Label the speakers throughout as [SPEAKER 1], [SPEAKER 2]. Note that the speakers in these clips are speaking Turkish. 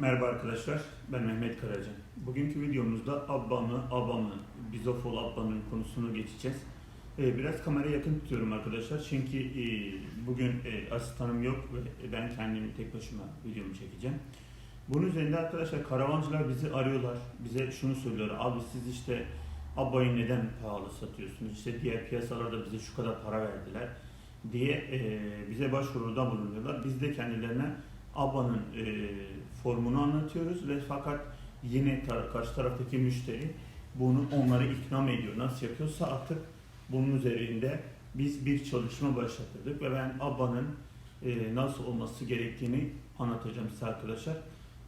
[SPEAKER 1] Merhaba arkadaşlar, ben Mehmet Karaca. Bugünkü videomuzda Abba mı, Bizofol Abba'nın konusunu geçeceğiz. Ee, biraz kameraya yakın tutuyorum arkadaşlar çünkü e, bugün e, asistanım yok ve ben kendim tek başıma videomu çekeceğim. Bunun üzerinde arkadaşlar karavancılar bizi arıyorlar, bize şunu söylüyorlar. Abi siz işte Abba'yı neden pahalı satıyorsunuz? İşte diğer piyasalarda bize şu kadar para verdiler diye e, bize başvuruda bulunuyorlar. Biz de kendilerine ABA'nın e, formunu anlatıyoruz ve fakat yine tar- karşı taraftaki müşteri bunu onları ikna ediyor. Nasıl yapıyorsa artık bunun üzerinde biz bir çalışma başlattık ve ben ABA'nın e, nasıl olması gerektiğini anlatacağım size arkadaşlar.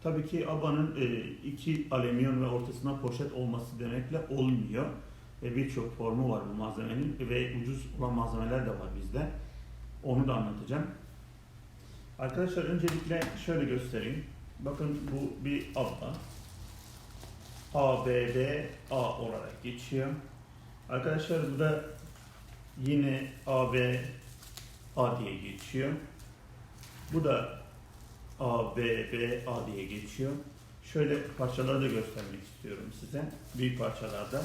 [SPEAKER 1] Tabii ki ABA'nın e, iki alüminyum ve ortasına poşet olması demekle olmuyor. E, Birçok formu var bu malzemenin ve ucuz olan malzemeler de var bizde. Onu da anlatacağım. Arkadaşlar öncelikle şöyle göstereyim. Bakın bu bir abla. A, B, B, A olarak geçiyor. Arkadaşlar bu da yine A, B, A diye geçiyor. Bu da A, B, B, A diye geçiyor. Şöyle parçaları da göstermek istiyorum size. Büyük parçalarda.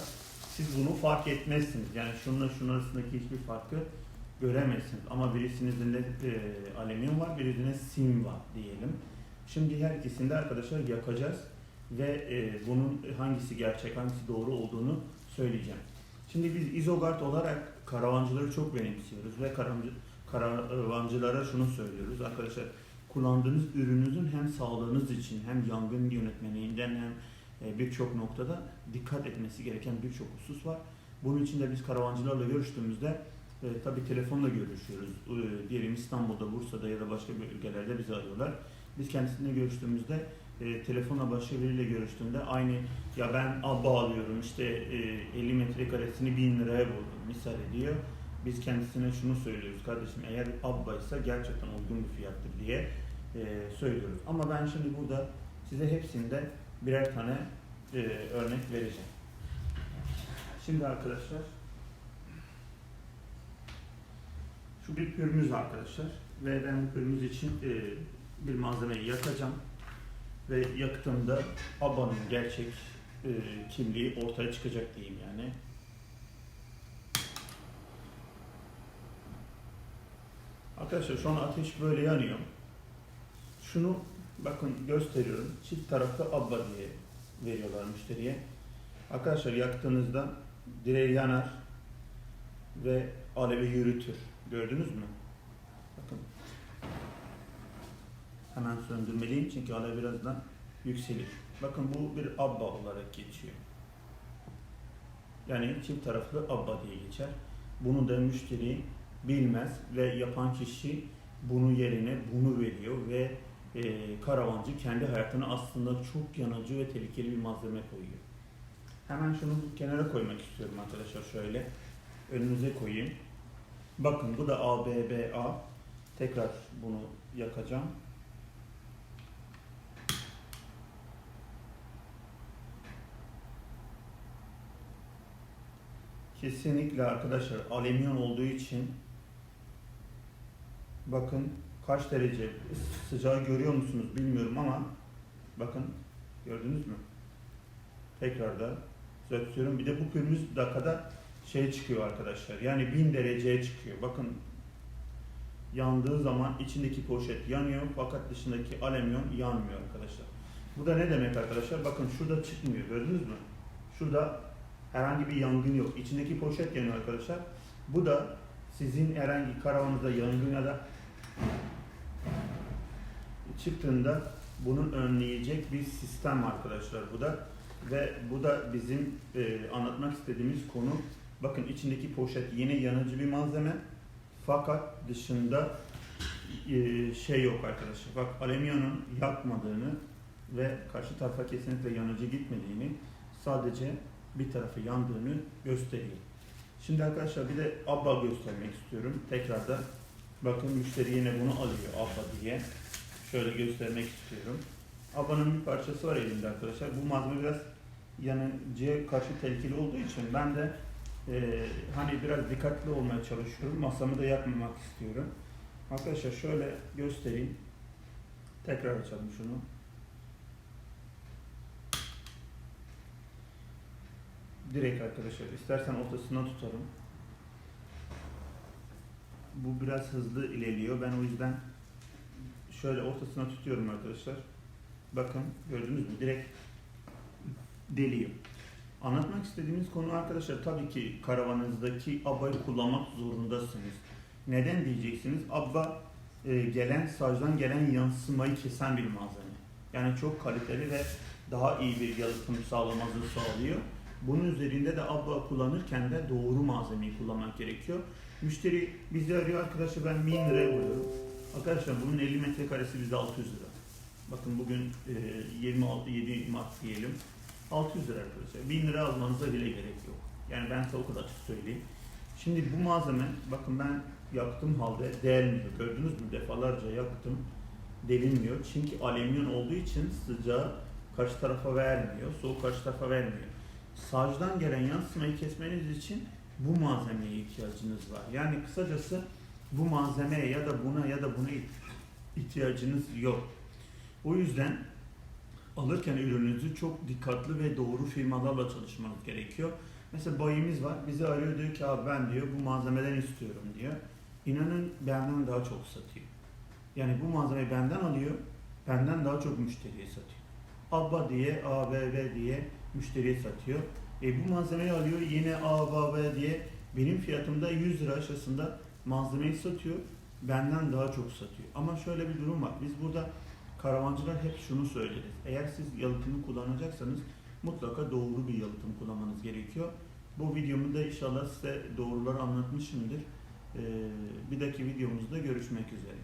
[SPEAKER 1] Siz bunu fark etmezsiniz. Yani şununla şunun arasındaki hiçbir farkı göremezsiniz. Ama birisinin de e, alüminyum var, birisinde sim var diyelim. Şimdi her ikisini de arkadaşlar yakacağız ve e, bunun hangisi gerçek, hangisi doğru olduğunu söyleyeceğim. Şimdi biz izogard olarak karavancıları çok benimsiyoruz ve karancı, karavancılara şunu söylüyoruz arkadaşlar. Kullandığınız ürününüzün hem sağlığınız için hem yangın yönetmeliğinden hem e, birçok noktada dikkat etmesi gereken birçok husus var. Bunun için de biz karavancılarla görüştüğümüzde e, tabii telefonla görüşüyoruz. E, diyelim İstanbul'da, Bursa'da ya da başka bölgelerde bizi arıyorlar. Biz kendisiyle görüştüğümüzde e, telefonla başka biriyle görüştüğünde aynı ya ben abba alıyorum işte e, 50 metrekaresini 1000 liraya buldum misal ediyor. Biz kendisine şunu söylüyoruz kardeşim eğer abba ise gerçekten uygun bir fiyattır diye e, söylüyoruz. Ama ben şimdi burada size hepsinde birer tane e, örnek vereceğim. Şimdi arkadaşlar şu bir pürmüz arkadaşlar ve ben bu pürmüz için e, bir malzemeyi yakacağım ve yaktığımda ABBA'nın gerçek e, kimliği ortaya çıkacak diyeyim yani. Arkadaşlar şu an ateş böyle yanıyor. Şunu bakın gösteriyorum. Çift tarafta ABBA diye veriyorlar müşteriye. Arkadaşlar yaktığınızda direği yanar ve alevi yürütür. Gördünüz mü? Bakın. Hemen söndürmeliyim çünkü alev birazdan yükselir. Bakın bu bir abba olarak geçiyor. Yani çift taraflı abba diye geçer. Bunu da müşteri bilmez ve yapan kişi bunu yerine bunu veriyor ve e, karavancı kendi hayatına aslında çok yanıcı ve tehlikeli bir malzeme koyuyor. Hemen şunu kenara koymak istiyorum arkadaşlar şöyle. Önünüze koyayım. Bakın bu da ABBA. Tekrar bunu yakacağım. Kesinlikle arkadaşlar alüminyum olduğu için bakın kaç derece sıcağı görüyor musunuz bilmiyorum ama bakın gördünüz mü? Tekrar da söylüyorum. Bir de bu pürmüz dakikada şey çıkıyor arkadaşlar. Yani 1000 dereceye çıkıyor. Bakın yandığı zaman içindeki poşet yanıyor fakat dışındaki alüminyum yanmıyor arkadaşlar. Bu da ne demek arkadaşlar? Bakın şurada çıkmıyor. Gördünüz mü? Şurada herhangi bir yangın yok. İçindeki poşet yanıyor arkadaşlar. Bu da sizin herhangi karavanınızda yangın ya da çıktığında bunun önleyecek bir sistem arkadaşlar bu da ve bu da bizim e, anlatmak istediğimiz konu bakın içindeki poşet yine yanıcı bir malzeme fakat dışında e, şey yok arkadaşlar bak alüminyonun yakmadığını ve karşı tarafa kesinlikle yanıcı gitmediğini sadece bir tarafı yandığını gösteriyor. Şimdi arkadaşlar bir de abba göstermek istiyorum. Tekrar da bakın müşteri yine bunu alıyor abba diye. Şöyle göstermek istiyorum. Abba'nın bir parçası var elimde arkadaşlar. Bu malzeme biraz yanıcıya karşı tehlikeli olduğu için ben de e, hani biraz dikkatli olmaya çalışıyorum. Masamı da yakmamak istiyorum. Arkadaşlar şöyle göstereyim. Tekrar açalım şunu. Direkt arkadaşlar istersen ortasından tutarım. Bu biraz hızlı ilerliyor. Ben o yüzden şöyle ortasına tutuyorum arkadaşlar. Bakın gördünüz mü? Direkt deliyor. Anlatmak istediğimiz konu arkadaşlar tabii ki karavanınızdaki abayı kullanmak zorundasınız. Neden diyeceksiniz? Abba e, gelen sajdan gelen yansımayı kesen bir malzeme. Yani çok kaliteli ve daha iyi bir yalıtım sağlamanızı sağlıyor. Bunun üzerinde de abba kullanırken de doğru malzemeyi kullanmak gerekiyor. Müşteri bizi arıyor arkadaşlar ben 1000 liraya vuruyorum. Arkadaşlar bunun 50 metrekaresi bize 600 lira. Bakın bugün e, 26 7 Mart diyelim. 600 lira arkadaşlar. 1000 lira almanıza bile gerek yok. Yani ben size o kadar açık söyleyeyim. Şimdi bu malzeme bakın ben yaktım halde delmiyor. Gördünüz mü defalarca yaktım delinmiyor. Çünkü alüminyum olduğu için sıcağı karşı tarafa vermiyor. Soğuk karşı tarafa vermiyor. Sacdan gelen yansımayı kesmeniz için bu malzemeye ihtiyacınız var. Yani kısacası bu malzemeye ya da buna ya da buna ihtiyacınız yok. O yüzden alırken ürününüzü çok dikkatli ve doğru firmalarla çalışmanız gerekiyor. Mesela bayimiz var. Bizi arıyor diyor ki abi ben diyor bu malzemeden istiyorum diyor. İnanın benden daha çok satıyor. Yani bu malzemeyi benden alıyor. Benden daha çok müşteriye satıyor. ABBA diye, ABB diye müşteriye satıyor. E bu malzemeyi alıyor yine ABB diye benim fiyatımda 100 lira aşağısında malzemeyi satıyor. Benden daha çok satıyor. Ama şöyle bir durum var. Biz burada karavancılar hep şunu söyleriz. Eğer siz yalıtımı kullanacaksanız mutlaka doğru bir yalıtım kullanmanız gerekiyor. Bu videomu da inşallah size doğruları anlatmışımdır. Ee, bir dahaki videomuzda görüşmek üzere.